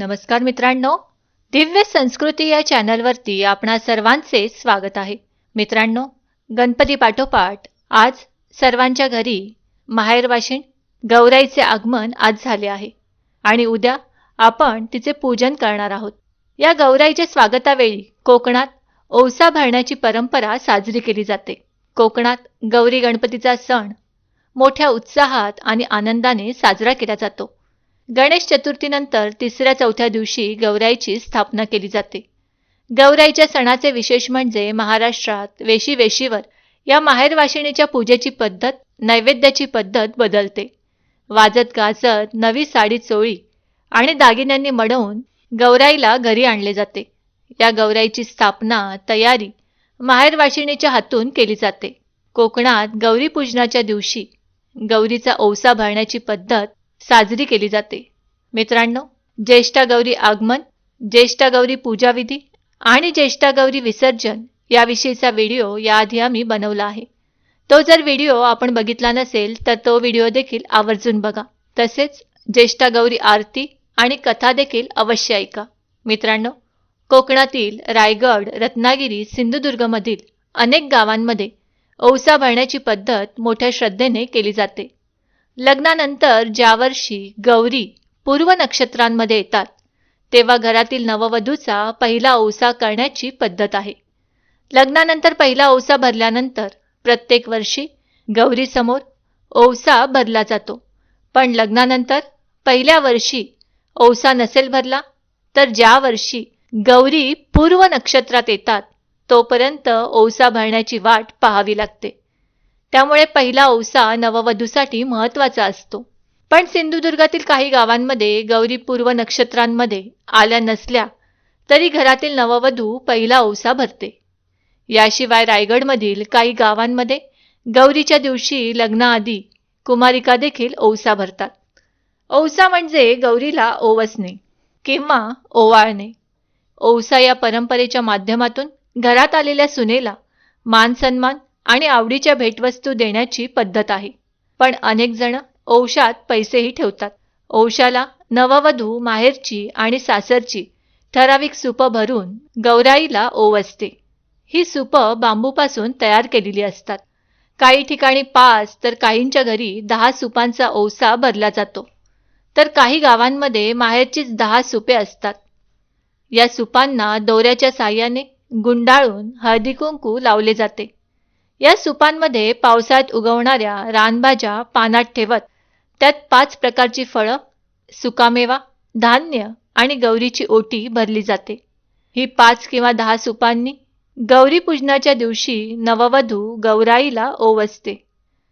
नमस्कार मित्रांनो दिव्य संस्कृती या चॅनलवरती आपणा सर्वांचे स्वागत आहे. मित्रांनो गणपती पाठोपाठ आज सर्वांच्या घरी माहेर वाशिण गौराईचे आगमन आज झाले आहे आणि उद्या आपण तिचे पूजन करणार आहोत. या गौराईच्या स्वागतावेळी कोकणात ओसा भरण्याची परंपरा साजरी केली जाते. कोकणात गौरी गणपतीचा सण मोठ्या उत्साहात आणि आनंदाने साजरा केला जातो. गणेश चतुर्थीनंतर तिसऱ्या चौथ्या दिवशी गौराईची स्थापना केली जाते. गौराईच्या सणाचे विशेष म्हणजे महाराष्ट्रात वेशी वेशीवर या माहेर वाशिणीच्या पूजेची पद्धत नैवेद्याची पद्धत बदलते. वाजत गाजत नवी साडी चोळी आणि दागिन्यांनी मडवून गौराईला घरी आणले जाते. या गौराईची स्थापना तयारी माहेर वाशिणीच्या हातून केली जाते. कोकणात गौरी पूजनाच्या दिवशी गौरीचा ओसा भरण्याची पद्धत साजरी केली जाते. मित्रांनो ज्येष्ठा गौरी आगमन ज्येष्ठा गौरी पूजाविधी आणि ज्येष्ठा गौरी विसर्जन याविषयीचा व्हिडिओ याआधी आम्ही बनवला आहे. तो जर व्हिडिओ आपण बघितला नसेल तर तो व्हिडिओ देखील आवर्जून बघा. तसेच ज्येष्ठा गौरी आरती आणि कथा देखील अवश्य ऐका. मित्रांनो कोकणातील रायगड रत्नागिरी सिंधुदुर्गमधील अनेक गावांमध्ये औसा भरण्याची पद्धत मोठ्या श्रद्धेने केली जाते. लग्नानंतर ज्या वर्षी गौरी पूर्व नक्षत्रांमध्ये येतात तेव्हा घरातील नववधूचा पहिला औसा करण्याची पद्धत आहे. लग्नानंतर पहिला औसा भरल्यानंतर प्रत्येक वर्षी गौरीसमोर औसा भरला जातो. पण लग्नानंतर पहिल्या वर्षी औसा नसेल भरला तर ज्या वर्षी गौरी पूर्व नक्षत्रात येतात तोपर्यंत ओसा भरण्याची वाट पाहावी लागते. त्यामुळे पहिला औसा नववधूसाठी महत्त्वाचा असतो. पण सिंधुदुर्गातील काही गावांमध्ये गौरी पूर्व नक्षत्रांमध्ये आल्या नसल्या तरी घरातील नववधू पहिला औसा भरते. याशिवाय रायगडमधील काही गावांमध्ये गौरीच्या दिवशी लग्नाआधी कुमारिका देखील औसा भरतात. औसा म्हणजे गौरीला ओवसणे किंवा ओवाळणे. औसा या परंपरेच्या माध्यमातून घरात आलेल्या सुनेला मान सन्मान आणि आवडीच्या भेटवस्तू देण्याची पद्धत आहे. पण अनेक जण औषात पैसेही ठेवतात. औषाला नववधू माहेरची आणि सासरची ठराविक सुप भरून गौराईला ओव असते. ही सुप बांबूपासून तयार केलेली असतात. काही ठिकाणी पाच तर काहींच्या घरी दहा सुपांचा ओसा भरला जातो. तर काही गावांमध्ये माहेरचीच दहा सुपे असतात. या सुपांना दोऱ्याच्या साह्याने गुंडाळून हळदी कुंकू लावले जाते. या सुपांमध्ये पावसाळ्यात उगवणाऱ्या रानभाज्या पानात ठेवत त्यात पाच प्रकारची फळं सुकामेवा धान्य आणि गौरीची ओटी भरली जाते. ही पाच किंवा दहा सुपांनी गौरी पूजनाच्या दिवशी नववधू गौराईला ओवसते.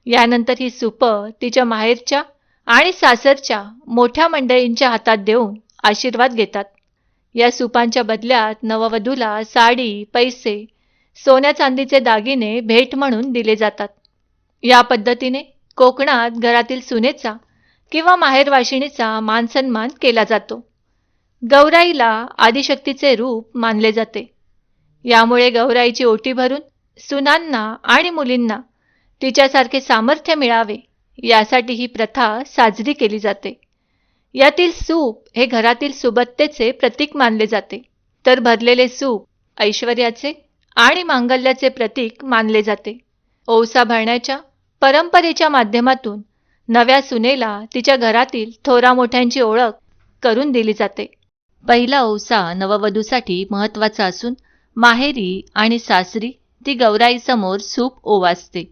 यानंतर ही सुपं तिच्या माहेरच्या आणि सासरच्या मोठ्या मंडळींच्या हातात देऊन आशीर्वाद घेतात. या सुपांच्या बदल्यात नववधूला साडी पैसे सोन्या चांदीचे दागिने भेट म्हणून दिले जातात. या पद्धतीने कोकणात घरातील सुनेचा किंवा माहेरवाशिणीचा मानसन्मान केला जातो. गौराईला आदिशक्तीचे रूप मानले जाते. यामुळे गौराईची ओटी भरून सुनांना आणि मुलींना तिच्यासारखे सामर्थ्य मिळावे यासाठी ही प्रथा साजरी केली जाते. यातील सूप हे घरातील सुबत्तेचे प्रतीक मानले जाते. तर भरलेले सूप ऐश्वर्याचे आणि मांगल्याचे प्रतीक मानले जाते. ओसा भरण्याच्या परंपरेच्या माध्यमातून नव्या सुनेला तिच्या घरातील थोरा मोठ्यांची ओळख करून दिली जाते. पहिला ओसा नववधूसाठी महत्त्वाचा असून माहेरी आणि सासरी ती गौराईसमोर सूप ओवासते.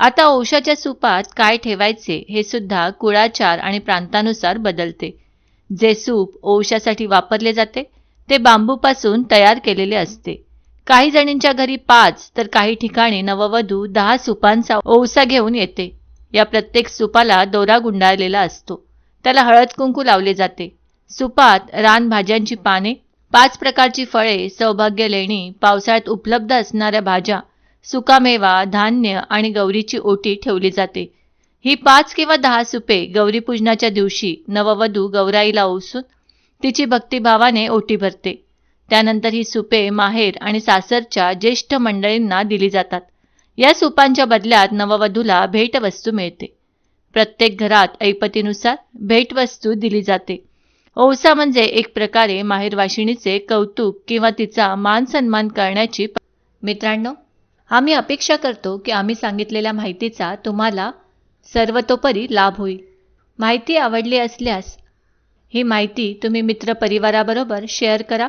आता औषाच्या सूपात काय ठेवायचे हे सुद्धा कुळाचार आणि प्रांतानुसार बदलते. जे सूप औषासाठी वापरले जाते ते बांबूपासून तयार केलेले असते. काही जणींच्या घरी पाच तर काही ठिकाणी नववधू दहा सुपांचा ओसा घेऊन येते. या प्रत्येक सुपाला दोरा गुंडाळलेला असतो. त्याला हळद कुंकू लावले जाते. सुपात रानभाज्यांची पाने पाच प्रकारची फळे सौभाग्य लेणी पावसाळ्यात उपलब्ध असणाऱ्या भाज्या सुकामेवा धान्य आणि गौरीची ओटी ठेवली जाते. ही पाच किंवा दहा सुपे गौरीपूजनाच्या दिवशी नववधू गौराईला ओसून तिची भक्तिभावाने ओटी भरते. त्यानंतर ही सुपे माहेर आणि सासरच्या ज्येष्ठ मंडळींना दिली जातात. या सुपांच्या बदल्यात नववधूला भेटवस्तू मिळते. प्रत्येक घरात ऐपतीनुसार भेटवस्तू दिली जाते. ओसा म्हणजे एक प्रकारे माहेरवाशिणीचे कौतुक किंवा तिचा मान सन्मान करण्याची मित्रांनो आम्ही अपेक्षा करतो की आम्ही सांगितलेल्या माहितीचा तुम्हाला सर्वतोपरी लाभ होईल. माहिती आवडली असल्यास ही माहिती तुम्ही मित्रपरिवाराबरोबर शेअर करा.